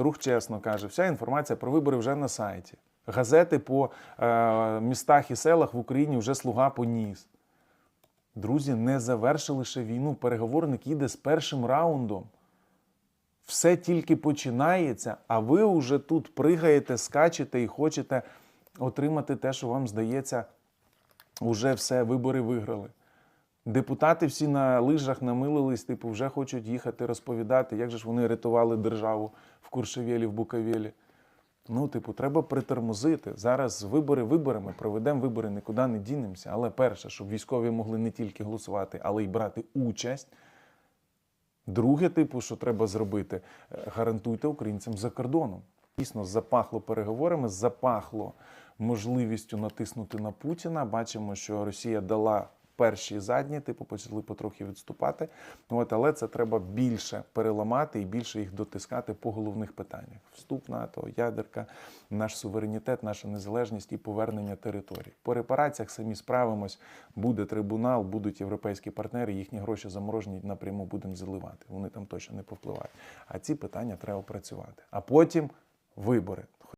Рух чесно каже, вся інформація про вибори вже на сайті. Газети по е, містах і селах в Україні вже слуга поніс. Друзі, не завершили ще війну. Переговорник їде з першим раундом. Все тільки починається, а ви вже тут пригаєте, скачете і хочете отримати те, що вам здається, уже все, вибори виграли. Депутати всі на лижах намилились, типу, вже хочуть їхати розповідати, як же ж вони рятували державу в Куршевелі, в Буковелі. Ну, типу, треба притормозити. Зараз вибори виборами, проведемо вибори, нікуди не дінемося. Але перше, щоб військові могли не тільки голосувати, але й брати участь. Друге, типу, що треба зробити, е, гарантуйте українцям за кордоном. Дійсно, запахло переговорами, запахло можливістю натиснути на Путіна. Бачимо, що Росія дала перші і задні, типу, почали потрохи відступати. От, але це треба більше переламати і більше їх дотискати по головних питаннях: вступ НАТО, ядерка, наш суверенітет, наша незалежність і повернення територій. По репараціях самі справимось. Буде трибунал, будуть європейські партнери, їхні гроші заморожені напряму будемо заливати. Вони там точно не повпливають. А ці питання треба опрацювати. А потім вибори.